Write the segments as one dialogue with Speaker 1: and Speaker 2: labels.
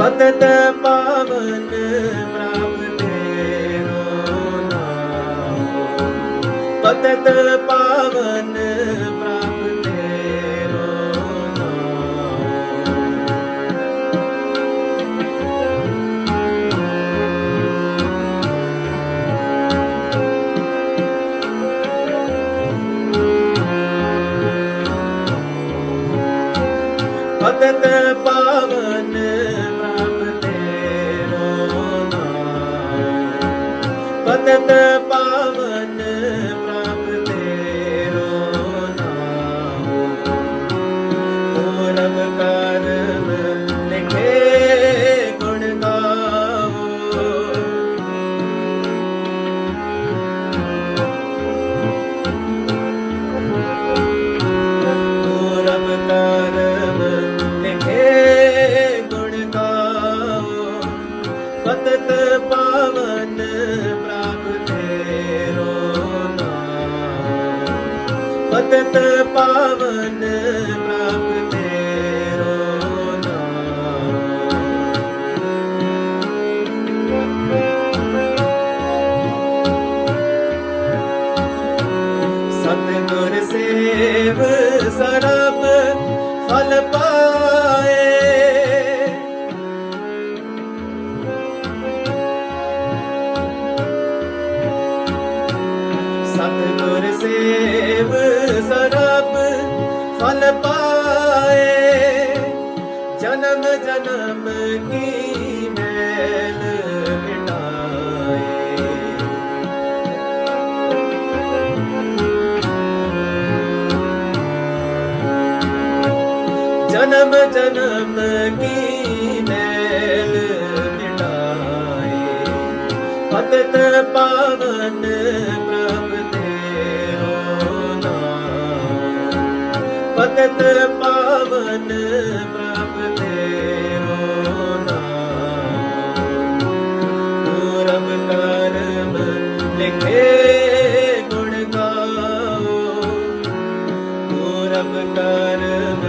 Speaker 1: ਪਤਤ ਪਾਵਨ ਪ੍ਰਭ ਤੇਰੋ ਨਾਮ। ਪਤਤ ਪਾਵਨ ਪ੍ਰਭ ਤੇਰੋ ਨਾਮ। ਪਤਤ ਪਾਵਨ ਪਤਤ ਪਾਵਨ ਪ੍ਰਭ ਤੇਰੋ ਨਾਮ। ਪੂਰਬ ਕਰਮ ਲਿਖੇ ਗੁਣ ਗਾਵੋ ਪੂਰਬ ਕਰਮ ਲਿਖੇ ਗੁਣ ਗਾਵੋ ਪਤਤ ਪਾਵਨ ਪਤਤ ਪਾਵਨ ਪ੍ਰਭ ਤੇਰੋ ਨਾਮ। ਸਤਿਗੁਰ ਸੇਵ ਸਰਬ ਫਲ ਪਾਏ। ਸਤਿਗੁਰ ਸੇਵ ਜਨਮ ਜਨਮ ਕੀ ਮੈਲ ਮਿਟਾਏ? ਜਨਮ ਜਨਮ ਕੀ ਮੈਲ ਮਿਟਾਏ? ਪਤਤ ਪਾਵਨ ਪ੍ਰਭ ਤੇਰੋ ਨਾਮ। ਪਤਤ ਪਾਵਨ ਪ੍ਰਭ ਲਿਖੇ ਗੁਣ ਗਾਓ। ਪੂਰਬ ਕਰਮ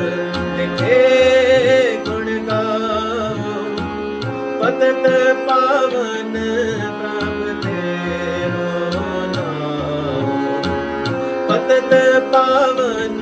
Speaker 1: ਲਿਖੇ ਗੁਣ ਗਾਓ। ਪਤਤ ਪਾਵਨ ਪ੍ਰਭ ਤੇਰੋ ਨਾਮ। ਪਤਤ ਪਾਵਨ